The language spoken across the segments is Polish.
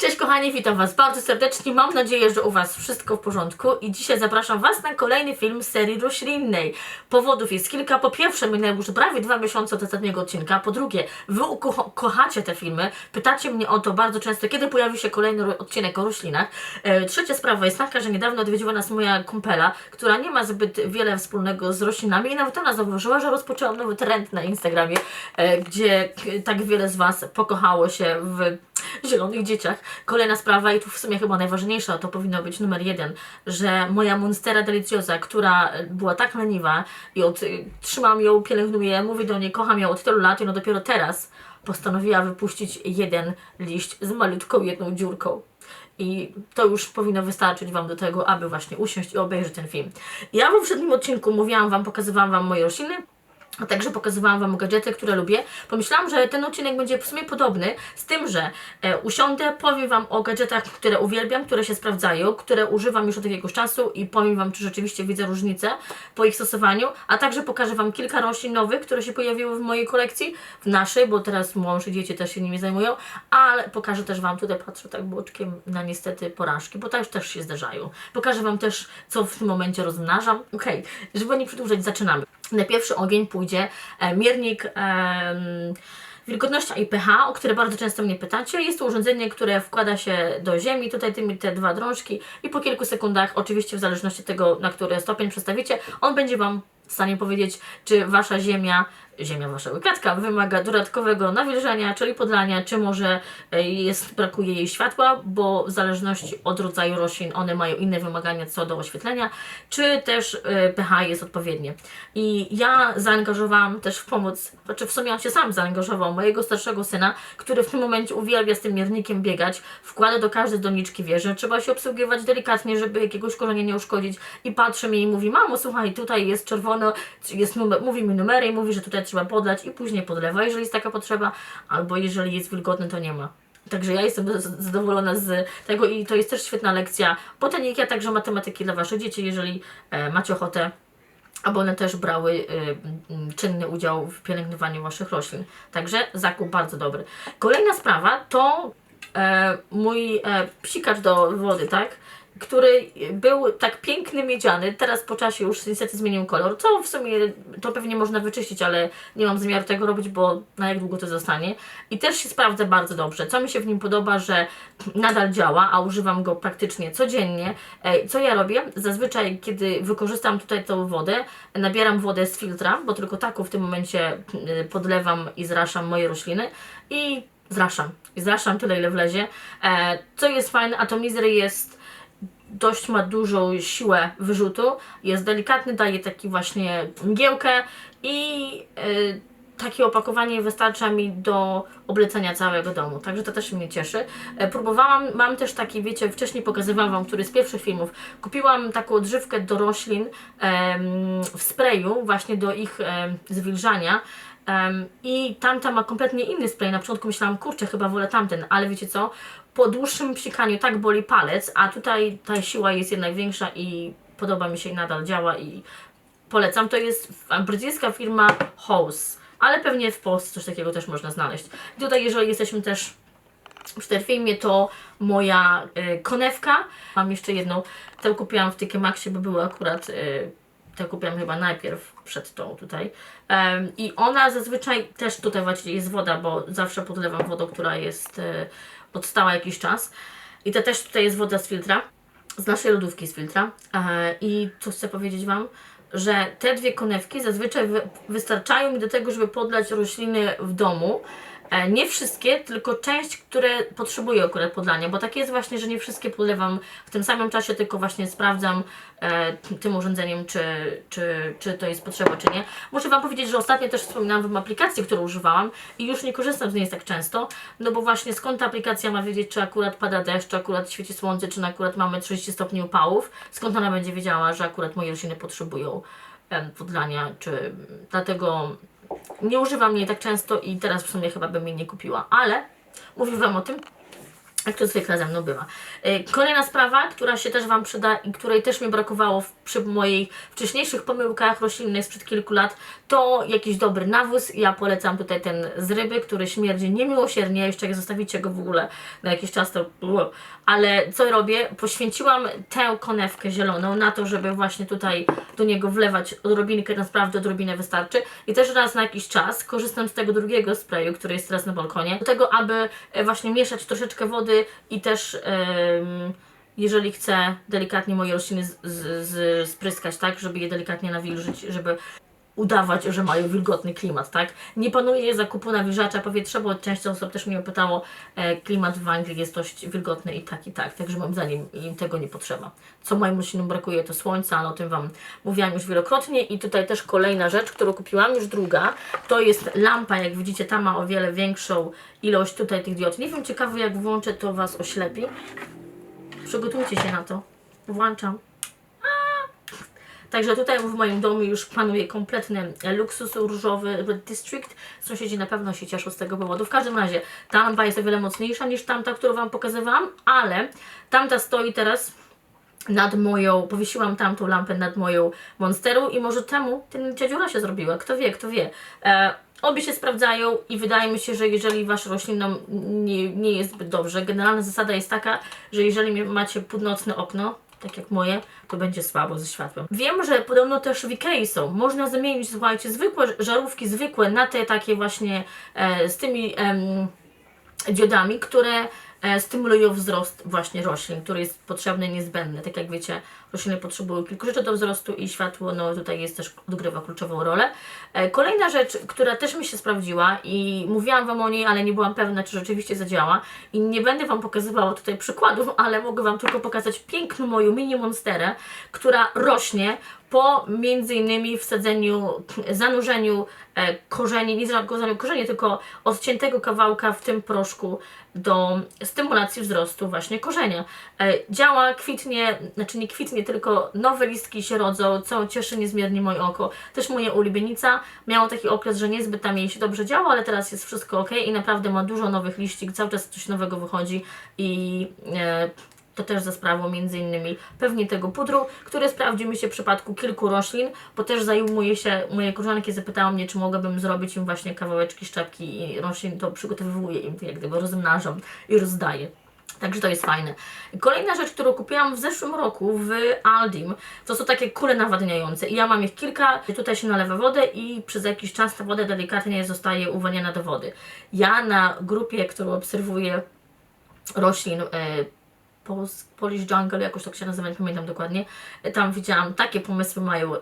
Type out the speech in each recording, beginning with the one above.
to kochani, witam Was bardzo serdecznie. Mam nadzieję, że u Was wszystko w porządku i dzisiaj zapraszam Was na kolejny film serii roślinnej. Powodów jest kilka. Po pierwsze, minęły już prawie dwa miesiące od ostatniego odcinka. Po drugie, Wy kochacie te filmy. Pytacie mnie o to bardzo często, kiedy pojawi się kolejny odcinek o roślinach. E, trzecia sprawa jest taka, że niedawno odwiedziła nas moja kumpela, która nie ma zbyt wiele wspólnego z roślinami i nawet ona zauważyła, że rozpoczęłam nowy trend na Instagramie, e, gdzie tak wiele z Was pokochało się w zielonych dzieciach. Kolejna sprawa i tu w sumie chyba najważniejsza, to powinno być numer jeden, że moja Monstera Deliciosa, która e, była tak leniwa i od, y, trzymam ją, pielęgnuję, mówię do niej, kocham ją od tylu lat i ona dopiero teraz postanowiła wypuścić jeden liść z malutką jedną dziurką. I to już powinno wystarczyć Wam do tego, aby właśnie usiąść i obejrzeć ten film. Ja w poprzednim odcinku mówiłam Wam, pokazywałam Wam moje rośliny, także pokazywałam Wam gadżety, które lubię. Pomyślałam, że ten odcinek będzie w sumie podobny, z tym, że e, usiądę, powiem Wam o gadżetach, które uwielbiam, które się sprawdzają, które używam już od jakiegoś czasu i powiem Wam, czy rzeczywiście widzę różnicę po ich stosowaniu, a także pokażę Wam kilka roślin nowych, które się pojawiły w mojej kolekcji, w naszej, bo teraz mąż i dzieci też się nimi zajmują, ale pokażę też Wam, tutaj patrzę tak boczkiem na niestety porażki, bo tak też się zdarzają. Pokażę Wam też, co w tym momencie rozmnażam. Okej, żeby nie przedłużać, zaczynamy. Na pierwszy ogień pójdzie e, miernik em, wilgotności i pH, o które bardzo często mnie pytacie. Jest to urządzenie, które wkłada się do ziemi, tutaj tymi te dwa drążki i po kilku sekundach, oczywiście w zależności od tego, na który stopień przestawicie, on będzie Wam w stanie powiedzieć, czy Wasza ziemia, ziemia Waszego kwiatka wymaga dodatkowego nawilżenia, czyli podlania, czy może e, jest, brakuje jej światła, bo w zależności od rodzaju roślin one mają inne wymagania co do oświetlenia, czy też e, pH jest odpowiednie. I ja zaangażowałam też w pomoc, znaczy w sumie on się sam zaangażował, mojego starszego syna, który w tym momencie uwielbia z tym miernikiem biegać, wkłada do każdej doniczki wieży, trzeba się obsługiwać delikatnie, żeby jakiegoś korzenia nie uszkodzić i patrzy mi i mówi, mamo słuchaj, tutaj jest czerwono, jest numer, mówi mi numery i mówi, że tutaj trzeba podlać i później podlewa, jeżeli jest taka potrzeba, albo jeżeli jest wilgotny, to nie ma. Także ja jestem zadowolona z tego i to jest też świetna lekcja botaniki, a także matematyki dla Waszych dzieci, jeżeli e, macie ochotę aby one też brały y, czynny udział w pielęgnowaniu Waszych roślin. Także zakup bardzo dobry. Kolejna sprawa to e, mój e, psikacz do wody, tak? Który był tak piękny miedziany, teraz po czasie już niestety zmienił kolor, co w sumie to pewnie można wyczyścić, ale nie mam zamiaru tego robić, bo na jak długo to zostanie. I też się sprawdza bardzo dobrze. Co mi się w nim podoba, że nadal działa, a używam go praktycznie codziennie. Co ja robię? Zazwyczaj, kiedy wykorzystam tutaj tą wodę, nabieram wodę z filtra, bo tylko taką w tym momencie y, podlewam i zraszam moje rośliny i zraszam. I zraszam tyle, ile wlezie. E, Co jest fajne, atomizer jest dość ma dużą siłę wyrzutu, jest delikatny, daje taki właśnie mgiełkę i y, takie opakowanie wystarcza mi do oblecenia całego domu, także to też mnie cieszy. E, próbowałam, mam też taki, wiecie, wcześniej pokazywałam Wam, który z pierwszych filmów, kupiłam taką odżywkę do roślin em, w sprayu, właśnie do ich em, zwilżania. Em, I tamta ma kompletnie inny spray. Na początku myślałam, kurczę, chyba wolę tamten, ale wiecie co? Po dłuższym psikaniu tak boli palec, a tutaj ta siła jest jednak większa i podoba mi się i nadal działa i polecam. To jest brytyjska firma Hose, ale pewnie w Polsce coś takiego też można znaleźć. I tutaj, jeżeli jesteśmy też przy tym filmie, to moja y, konewka. Mam jeszcze jedną, tę kupiłam w TK Maxie, bo były akurat, y, tę kupiłam chyba najpierw przed tą tutaj. Em, I ona zazwyczaj też tutaj właśnie jest woda, bo zawsze podlewam wodą, która jest y, odstała jakiś czas. I to też tutaj jest woda z filtra, z naszej lodówki z filtra. E, I co chcę powiedzieć Wam, że te dwie konewki zazwyczaj wy, wystarczają mi do tego, żeby podlać rośliny w domu. E, Nie wszystkie, tylko część, które potrzebują akurat podlania, bo tak jest właśnie, że nie wszystkie podlewam w tym samym czasie, tylko właśnie sprawdzam e, tym urządzeniem, czy, czy, czy to jest potrzeba, czy nie. Muszę Wam powiedzieć, że ostatnio też wspominałam Wam aplikację, którą używałam i już nie korzystam z niej tak często, no bo właśnie skąd ta aplikacja ma wiedzieć, czy akurat pada deszcz, czy akurat świeci słońce, czy akurat mamy 30 stopni upałów, skąd ona będzie wiedziała, że akurat moje rośliny potrzebują em, podlania, czy dlatego nie używam jej tak często i teraz w sumie chyba bym jej nie kupiła, ale mówię Wam o tym, jak to zwykle ze mną bywa. Y, Kolejna sprawa, która się też Wam przyda i której też mi brakowało przy moich wcześniejszych pomyłkach roślinnych sprzed kilku lat, to jakiś dobry nawóz. Ja polecam tutaj ten z ryby, który śmierdzi niemiłosiernie. Jeszcze jak zostawicie go w ogóle na jakiś czas, to... Ale co robię? Poświęciłam tę konewkę zieloną na to, żeby właśnie tutaj do niego wlewać odrobinkę, naprawdę odrobinę wystarczy. I też raz na jakiś czas korzystam z tego drugiego sprayu, który jest teraz na balkonie, do tego, aby e, właśnie mieszać troszeczkę wody i też em, jeżeli chcę delikatnie moje rośliny z, z, z, spryskać, tak, żeby je delikatnie nawilżyć, żeby udawać, że mają wilgotny klimat, tak? Nie panuje zakupu nawilżacza powietrza, bo część osób też mnie pytało, e, klimat w Anglii jest dość wilgotny i tak, i tak, także moim zdaniem im tego nie potrzeba. Co moim roślinom brakuje to słońca, ale o tym Wam mówiłam już wielokrotnie i tutaj też kolejna rzecz, którą kupiłam, już druga, to jest lampa, jak widzicie, ta ma o wiele większą ilość tutaj tych diod. Nie wiem, ciekawe jak włączę, to Was oślepi. Przygotujcie się na to. Włączam. Także tutaj w moim domu już panuje kompletny e, luksus różowy Red District. Sąsiedzi na pewno się cieszą z tego powodu. W każdym razie ta lampa jest o wiele mocniejsza niż tamta, którą Wam pokazywałam, ale tamta stoi teraz nad moją, powiesiłam tamtą lampę nad moją monsterą i może temu ten dziadziura się zrobiła. Kto wie, kto wie. E, obie się sprawdzają i wydaje mi się, że jeżeli Wasz roślinom nie, nie jest zbyt dobrze, generalna zasada jest taka, że jeżeli macie północne okno, tak jak moje, to będzie słabo ze światłem. Wiem, że podobno też w Ikei są. Można zamienić, słuchajcie, zwykłe żarówki, zwykłe na te takie właśnie e, z tymi em, diodami, które e, stymulują wzrost właśnie roślin, który jest potrzebny, niezbędny. Tak jak wiecie, rośliny potrzebują kilku rzeczy do wzrostu i światło no, tutaj jest też, odgrywa kluczową rolę. E, kolejna rzecz, która też mi się sprawdziła i mówiłam Wam o niej, ale nie byłam pewna, czy rzeczywiście zadziała i nie będę Wam pokazywała tutaj przykładów, ale mogę Wam tylko pokazać piękną moją mini monsterę, która rośnie po między innymi wsadzeniu, zanurzeniu e, korzeni, nie zanurzeniu korzeni, tylko odciętego kawałka w tym proszku do stymulacji wzrostu właśnie korzenia. E, działa, kwitnie, znaczy nie kwitnie, tylko nowe listki się rodzą, co cieszy niezmiernie moje oko. Też moja ulubienica miała taki okres, że niezbyt tam jej się dobrze działo, ale teraz jest wszystko ok i naprawdę ma dużo nowych liści, cały czas coś nowego wychodzi i e, to też za sprawą innymi pewnie tego pudru, które sprawdzi mi się w przypadku kilku roślin, bo też zajmuje się, moje koleżanki zapytały mnie, czy mogłabym zrobić im właśnie kawałeczki szczepki i roślin, to przygotowywuję im, jak gdyby rozmnażam i rozdaję. Także to jest fajne. Kolejna rzecz, którą kupiłam w zeszłym roku w Aldim, to są takie kule nawadniające. I ja mam ich kilka, tutaj się nalewa wodę i przez jakiś czas ta woda delikatnie zostaje uwalniana do wody. Ja na grupie, którą obserwuję roślin, e, Polish Jungle, jakoś tak się nazywa, nie pamiętam dokładnie. Tam widziałam, takie pomysły mają,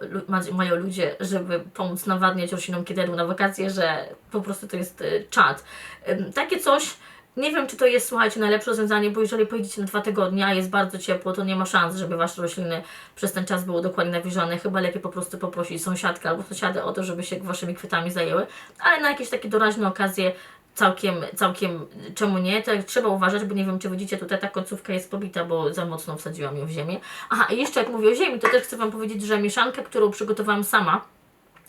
mają ludzie, żeby pomóc nawadniać roślinom, kiedy jadą na wakacje, że po prostu to jest y, czad. Takie coś, nie wiem czy to jest, słuchajcie, najlepsze rozwiązanie, bo jeżeli pojedziecie na dwa tygodnie, a jest bardzo ciepło, to nie ma szans, żeby Wasze rośliny przez ten czas były dokładnie nawilżone. Chyba lepiej po prostu poprosić sąsiadkę albo sąsiadę o to, żeby się Waszymi kwiatami zajęły. Ale na jakieś takie doraźne okazje całkiem, całkiem, czemu nie, to trzeba uważać, bo nie wiem, czy widzicie, tutaj ta końcówka jest pobita, bo za mocno wsadziłam ją w ziemię. Aha, i jeszcze jak mówię o ziemi, to też chcę Wam powiedzieć, że mieszankę, którą przygotowałam sama,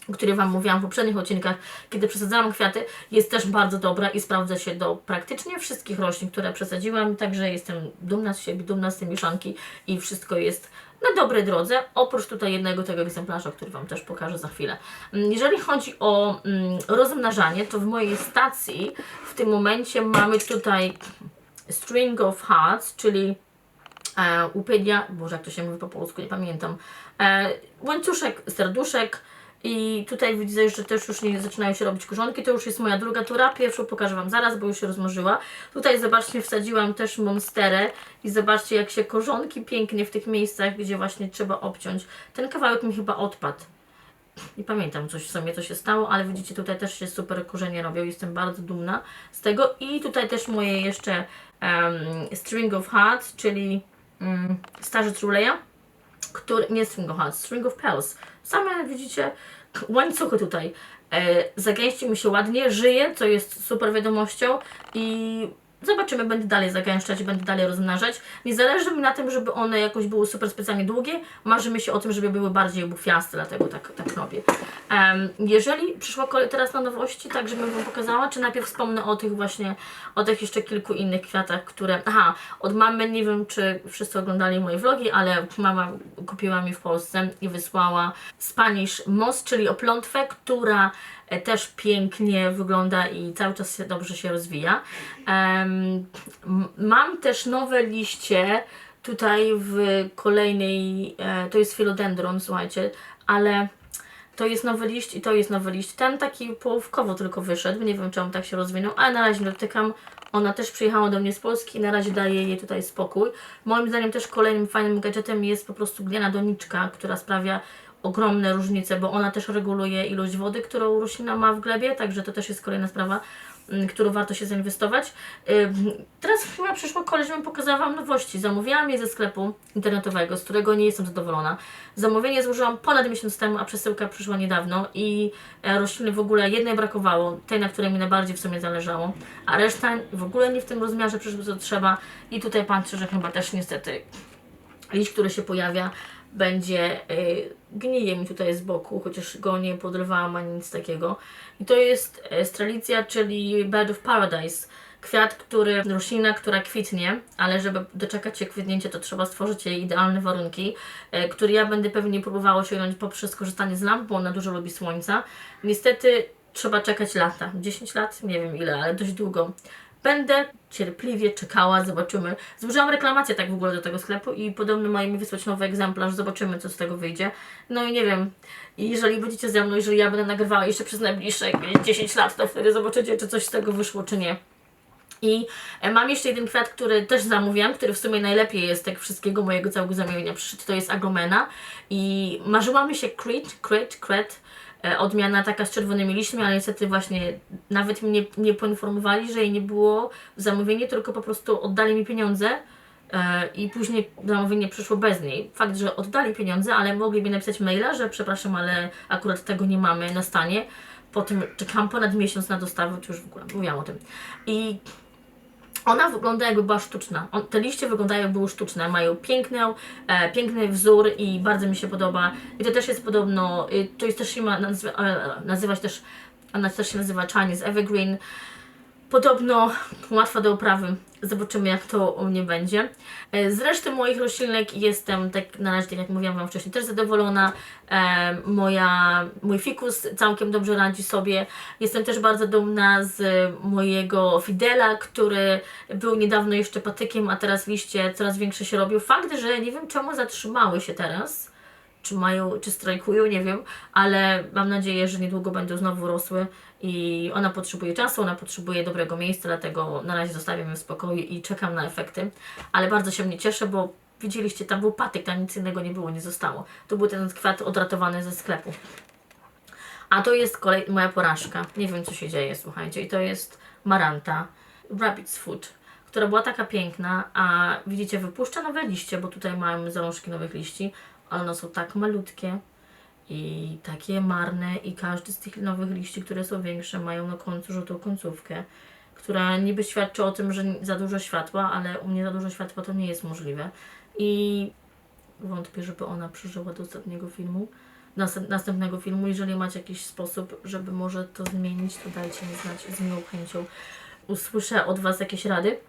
o której Wam mówiłam w poprzednich odcinkach, kiedy przesadzałam kwiaty, jest też bardzo dobra i sprawdza się do praktycznie wszystkich roślin, które przesadziłam, także jestem dumna z siebie, dumna z tej mieszanki i wszystko jest na dobrej drodze, oprócz tutaj jednego tego egzemplarza, który Wam też pokażę za chwilę. Mm, Jeżeli chodzi o mm, rozmnażanie, to w mojej stacji w tym momencie mamy tutaj string of hearts, czyli e, upedia, boże jak to się mówi po polsku, nie pamiętam, e, łańcuszek serduszek i tutaj widzę, że też już nie zaczynają się robić korzonki, to już jest moja druga tura, pierwszą pokażę Wam zaraz, bo już się rozmnożyła. Tutaj zobaczcie, wsadziłam też monsterę i zobaczcie jak się korzonki pięknie w tych miejscach, gdzie właśnie trzeba obciąć. Ten kawałek mi chyba odpadł. Nie pamiętam coś w sumie, co się stało, ale widzicie, tutaj też się super korzenie robią. Jestem bardzo dumna z tego. I tutaj też moje jeszcze em, String of Hearts, czyli um, starzec Ruleja, który, nie String of Hearts, String of Pearls. Same widzicie łańcuchy tutaj. E, zagęści mi się ładnie, żyje, co jest super wiadomością i Zobaczymy, będę dalej zagęszczać, będę dalej rozmnażać. Nie zależy mi na tym, żeby one jakoś były super specjalnie długie. Marzy mi się o tym, żeby były bardziej bukwiaste, dlatego tak, tak robię. Em, jeżeli przyszła kolej teraz na nowości, tak żebym Wam pokazała, czy najpierw wspomnę o tych właśnie, o tych jeszcze kilku innych kwiatach, które... Aha, od mamy, nie wiem czy wszyscy oglądali moje vlogi, ale mama kupiła mi w Polsce i wysłała Spanish Moss, czyli oplątwę, która też pięknie wygląda i cały czas się dobrze się rozwija. Mam też nowe liście tutaj w kolejnej, e, to jest philodendron, słuchajcie, ale to jest nowy liść i to jest nowy liść. Ten taki połówkowo tylko wyszedł, nie wiem czemu tak się rozwinął, ale na razie dotykam. Ona też przyjechała do mnie z Polski i na razie daje jej tutaj spokój. Moim zdaniem też kolejnym fajnym gadżetem jest po prostu glina doniczka, która sprawia ogromne różnice, bo ona też reguluje ilość wody, którą roślina ma w glebie, także to też jest kolejna sprawa, mm, którą warto się zainwestować. Teraz chyba przyszło kolej, żebym pokazała Wam nowości. Zamówiłam je ze sklepu internetowego, z którego nie jestem zadowolona. Zamówienie złożyłam ponad miesiąc temu, a przesyłka przyszła niedawno i e, rośliny w ogóle jednej brakowało, tej, na której mi najbardziej w sumie zależało, a reszta w ogóle nie w tym rozmiarze przyszło co trzeba i tutaj patrzę, że chyba też niestety liść, który się pojawia, będzie y, gnije mi tutaj z boku, chociaż go nie podrywałam ani nic takiego. I to jest strelicja, czyli Bird of Paradise. Kwiat, który, roślina, która kwitnie, ale żeby doczekać się kwitnięcia, to trzeba stworzyć jej idealne warunki, e, które ja będę pewnie próbowała osiągnąć poprzez korzystanie z lamp, bo ona dużo lubi słońca. Niestety trzeba czekać lata, 10 lat, nie wiem ile, ale dość długo. Będę cierpliwie czekała, zobaczymy. Złożyłam reklamację tak w ogóle do tego sklepu i podobno mają mi wysłać nowy egzemplarz, zobaczymy co z tego wyjdzie. No i nie wiem, jeżeli będziecie ze mną, jeżeli ja będę nagrywała jeszcze przez najbliższe jakieś 10 lat, to wtedy zobaczycie, czy coś z tego wyszło, czy nie. I e, mam jeszcze jeden kwiat, który też zamówiłam, który w sumie najlepiej jest tak wszystkiego mojego całego zamówienia przyszedł, to jest Agromena i marzyła mi się Crit, Crit, e, odmiana taka z czerwonymi liśćmi, ale niestety właśnie nawet mnie nie poinformowali, że jej nie było w zamówieniu, tylko po prostu oddali mi pieniądze e, i później zamówienie przyszło bez niej. Fakt, że oddali pieniądze, ale mogli mi napisać maila, że przepraszam, ale akurat tego nie mamy na stanie. Potem czekam ponad miesiąc na dostawę, już w ogóle mówiłam o tym. I ona wygląda jakby była sztuczna. On, te liście wyglądają jakby były sztuczne. Mają piękną, e, piękny wzór i bardzo mi się podoba. I to też jest podobno, y, to jest też się ma nazwa, e, nazywać też, ona też się nazywa Chinese Evergreen. Podobno łatwa do uprawy. Zobaczymy, jak to u mnie będzie. E, Z reszty moich roślinek jestem, tak na razie, tak jak mówiłam Wam wcześniej, też zadowolona. E, moja, mój fikus całkiem dobrze radzi sobie. Jestem też bardzo dumna z mojego Fidela, który był niedawno jeszcze patykiem, a teraz liście coraz większe się robią. Fakt, że nie wiem czemu zatrzymały się teraz czy mają, czy strajkują, nie wiem, ale mam nadzieję, że niedługo będą znowu rosły i ona potrzebuje czasu, ona potrzebuje dobrego miejsca, dlatego na razie zostawiam ją w spokoju i czekam na efekty, ale bardzo się mnie cieszę, bo widzieliście, tam był patyk, tam nic innego nie było, nie zostało. To był ten kwiat odratowany ze sklepu. A to jest kolej moja porażka. Nie wiem, co się dzieje, słuchajcie. I to jest Maranta, Rabbit's Foot, która była taka piękna, a widzicie, wypuszcza nowe liście, bo tutaj mamy zalążki nowych liści, ale one są tak malutkie i takie marne i każdy z tych nowych liści, które są większe, mają na końcu żółtą końcówkę, która niby świadczy o tym, że za dużo światła, ale u mnie za dużo światła to nie jest możliwe. I wątpię, żeby ona przeżyła do ostatniego filmu, następ- następnego filmu. Jeżeli macie jakiś sposób, żeby może to zmienić, to dajcie mi znać z miłą chęcią. Usłyszę od Was jakieś rady.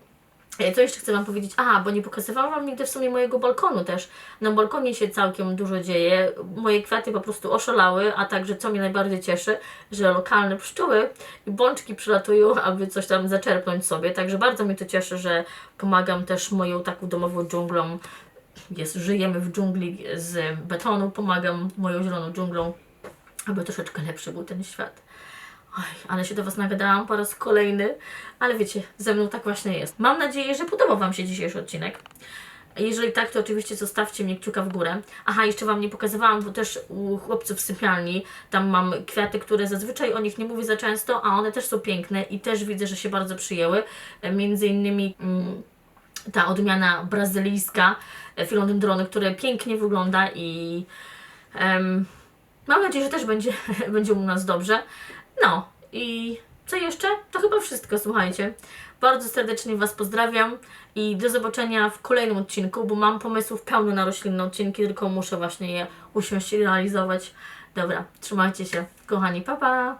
E, Co jeszcze chcę Wam powiedzieć? Aha, bo nie pokazywałam Wam nigdy w sumie mojego balkonu też. Na balkonie się całkiem dużo dzieje. Moje kwiaty po prostu oszalały, a także co mnie najbardziej cieszy, że lokalne pszczóły i bączki przylatują, aby coś tam zaczerpnąć sobie. Także bardzo mnie to cieszy, że pomagam też moją taką domową dżunglą. Jest, żyjemy w dżungli z betonu, pomagam moją zieloną dżunglą, aby troszeczkę lepszy był ten świat. Oj, ale się do Was nagadałam po raz kolejny, ale wiecie, ze mną tak właśnie jest. Mam nadzieję, że podobał Wam się dzisiejszy odcinek. Jeżeli tak, to oczywiście zostawcie mnie kciuka w górę. Aha, jeszcze Wam nie pokazywałam, bo też u chłopców w sypialni tam mam kwiaty, które zazwyczaj o nich nie mówię za często, a one też są piękne i też widzę, że się bardzo przyjęły. Między innymi mm, ta odmiana brazylijska e, philodendronu, które pięknie wygląda i mam nadzieję, że też będzie, będzie u nas dobrze. No i Co jeszcze? To chyba wszystko, słuchajcie. Bardzo serdecznie Was pozdrawiam i do zobaczenia w kolejnym odcinku, bo mam pomysłów pełno na roślinne odcinki, tylko muszę właśnie je usiąść i realizować. Dobra, trzymajcie się, kochani, pa pa!